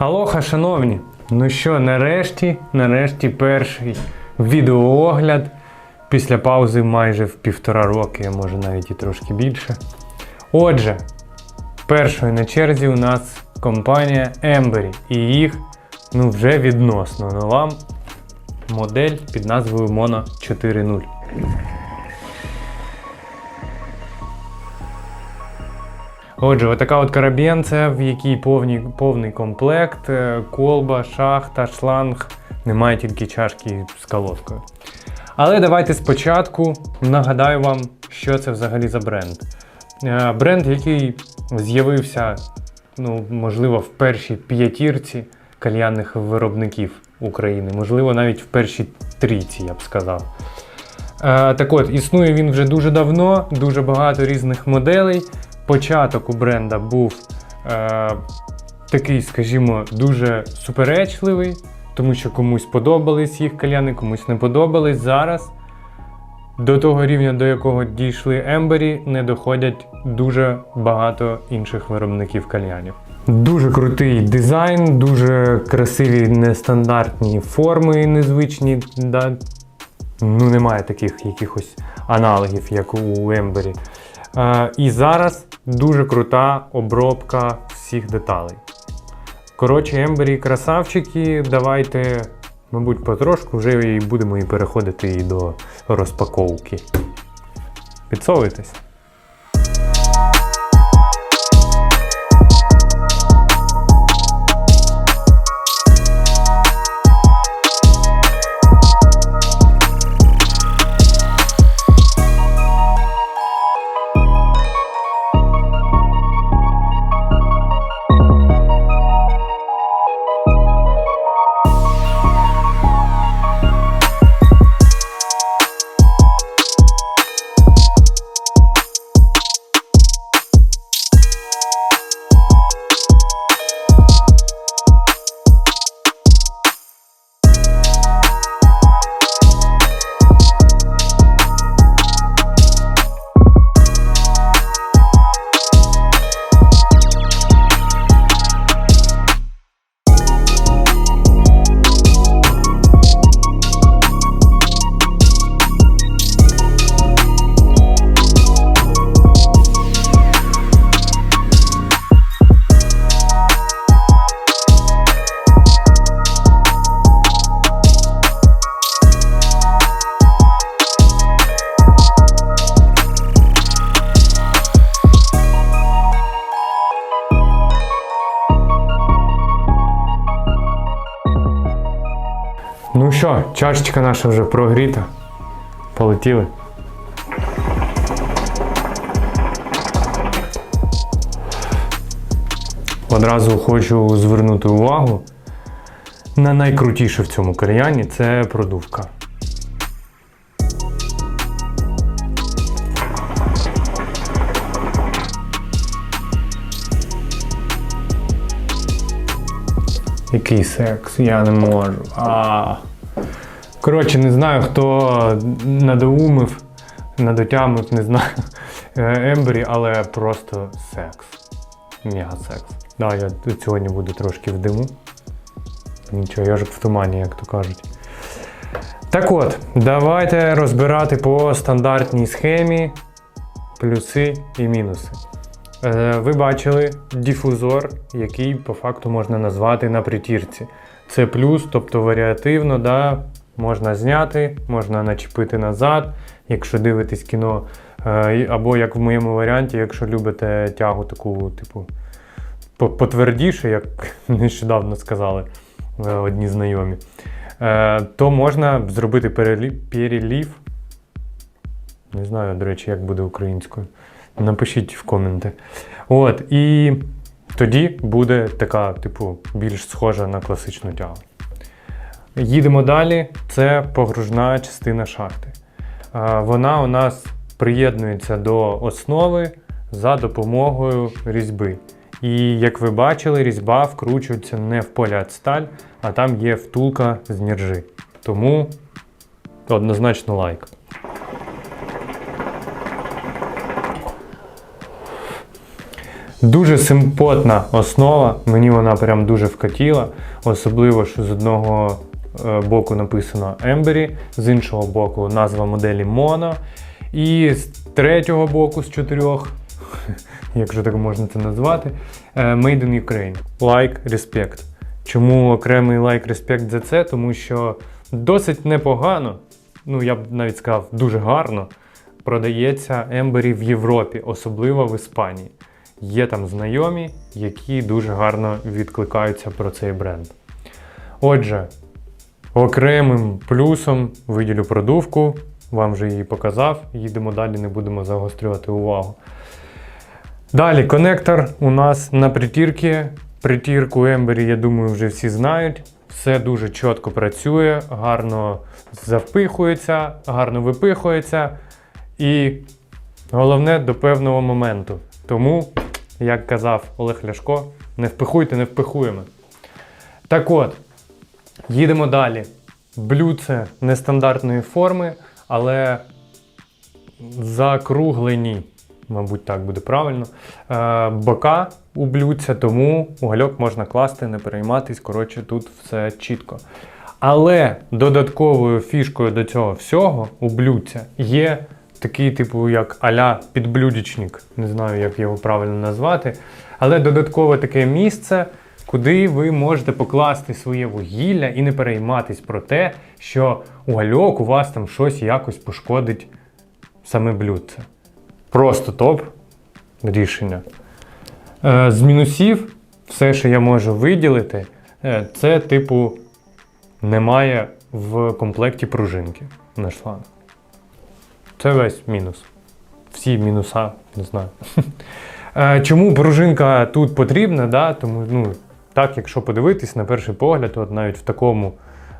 Алоха, шановні! Ну що, нарешті, нарешті перший відеоогляд після паузи майже в півтора роки, може навіть і трошки більше. Отже, першою на черзі у нас компанія Embury і їх ну, вже відносно нова модель під назвою Mono 4.0. Отже, отака от карабінця, в якій повні, повний комплект, е, колба, шахта, шланг, немає тільки чашки з колодкою. Але давайте спочатку нагадаю вам, що це взагалі за бренд. Е, Бренд, який з'явився, ну, можливо, в першій п'ятірці кальянних виробників України, можливо, навіть в першій трійці, я б сказав. Е, так от, існує він вже дуже давно, дуже багато різних моделей. Початок у бренда був е, такий, скажімо, дуже суперечливий, тому що комусь подобались їх кальяни, комусь не подобались. Зараз до того рівня, до якого дійшли Ембері, не доходять дуже багато інших виробників кальянів. Дуже крутий дизайн, дуже красиві нестандартні форми, незвичні. Да? Ну, немає таких якихось аналогів, як у Ембері. Е, і зараз дуже крута обробка всіх деталей. Коротше, Ембері красавчики, давайте, мабуть, потрошку вже і будемо і переходити і до розпаковки. Підсовуйтесь. Що, чашечка наша вже прогріта. Полетіли. Одразу хочу звернути увагу на найкрутіше в цьому кальяні це продувка. Який секс, я не можу. А. Коротше, не знаю, хто надоумив, надотямив, не знаю е, Ембері, але просто секс. Мега секс. Да, я сьогодні буду трошки в диму. Нічого, я ж в тумані, як то кажуть. Так от, давайте розбирати по стандартній схемі плюси і мінуси. Е, Ви бачили дифузор, який по факту можна назвати на притірці. Це плюс, тобто варіативно, да, можна зняти, можна начепити назад, якщо дивитесь кіно. Е, Або як в моєму варіанті, якщо любите тягу таку, типу, по- потвердіше, як нещодавно сказали е, одні знайомі, е, то можна зробити перелі- перелів. Не знаю, до речі, як буде українською. Напишіть в коменти. От, і тоді буде така, типу, більш схожа на класичну тягу. Їдемо далі. Це погружна частина шахти. Вона у нас приєднується до основи за допомогою різьби. І як ви бачили, різьба вкручується не в поляцталь, а там є втулка з нержи. Тому однозначно лайк. Дуже симпотна основа, мені вона прям дуже вкатіла. Особливо, що з одного е, боку написано Embury, з іншого боку назва моделі Mono. І з третього боку, з чотирьох, якщо так можна це назвати, е, Made in Ukraine. Like, respect. Чому окремий лайк респект за це? Тому що досить непогано, ну я б навіть сказав, дуже гарно продається Ембері в Європі, особливо в Іспанії. Є там знайомі, які дуже гарно відкликаються про цей бренд. Отже, окремим плюсом виділю продувку, вам вже її показав. Їдемо далі, не будемо загострювати увагу. Далі конектор у нас на притірки. Притірку Ембері, я думаю, вже всі знають. Все дуже чітко працює, гарно завпихується, гарно випихується. І головне до певного моменту. Тому, як казав Олег Ляшко, не впихуйте, не впихуємо. Так от, їдемо далі. Блюдце нестандартної форми, але закруглені, мабуть, так буде правильно. Е, бока у блюдця, тому угольок можна класти, не перейматись. Коротше, тут все чітко. Але додатковою фішкою до цього всього у блюдця є такий, типу, як аля підблюдечник. Не знаю, як його правильно назвати. Але додаткове таке місце, куди ви можете покласти своє вугілля і не перейматись про те, що угольок у вас там щось якось пошкодить саме блюдце. Просто топ рішення. Е, З мінусів, все, що я можу виділити, е, це, типу, немає в комплекті пружинки на шланг. Це весь мінус. Всі мінуса, не знаю. Е, Чому пружинка тут потрібна? Да? Тому, ну, так, якщо подивитись на перший погляд, от навіть в такому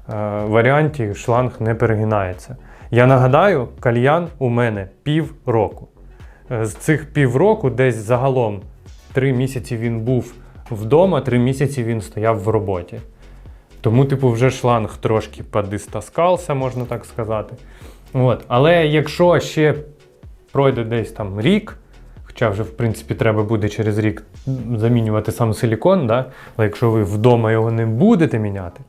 е, варіанті шланг не перегинається. Я нагадаю, кальян у мене пів року. Е, З цих півроку, десь загалом три місяці він був вдома, три місяці він стояв в роботі. Тому, типу, вже шланг трошки подистаскався, можна так сказати. От. Але якщо ще пройде десь там рік, хоча вже, в принципі, треба буде через рік замінювати сам силікон, да? але якщо ви вдома його не будете міняти,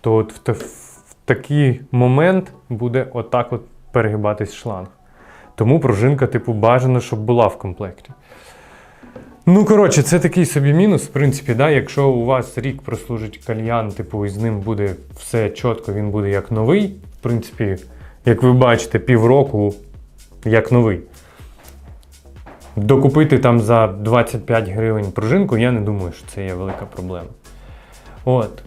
то от в, та- в такий момент буде отак от перегибатись шланг. Тому пружинка, типу, бажано, щоб була в комплекті. Ну, коротше, це такий собі мінус, в принципі, да, якщо у вас рік прослужить кальян, типу, і з ним буде все чітко, він буде як новий. В принципі, як ви бачите, півроку як новий. Докупити там за 25 гривень пружинку, я не думаю, що це є велика проблема. От.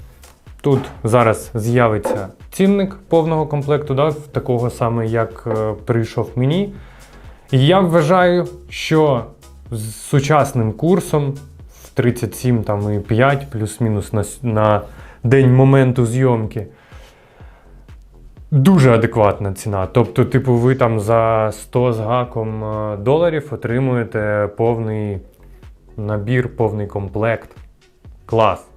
Тут зараз з'явиться цінник повного комплекту, да, такого саме, як е, прийшов мені. І я вважаю, що з сучасним курсом в 37 там, і 5 плюс-мінус на, на день моменту зйомки. Дуже адекватна ціна. Тобто, типу, ви там за 100 з гаком е, доларів отримуєте повний набір, повний комплект. Клас.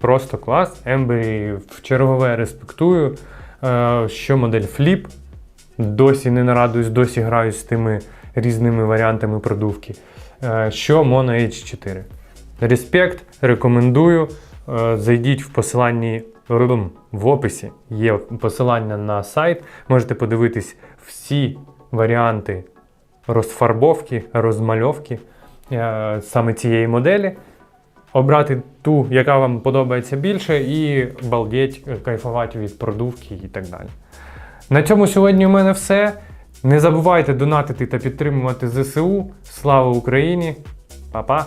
Просто клас. Ембері в чергове респектую. Е, Що модель Flip. Досі не нарадуюсь, досі граю з тими різними варіантами продувки. Е, Що Mono H4. Респект, рекомендую. Зайдіть в посиланні в описі. Є посилання на сайт. Можете подивитись всі варіанти розфарбовки, розмальовки е, саме цієї моделі. Обрати ту, яка вам подобається більше, і балдеть, кайфувати від продувки і так далі. На цьому сьогодні у мене все. Не забувайте донатити та підтримувати ЗСУ. Слава Україні! Па-па!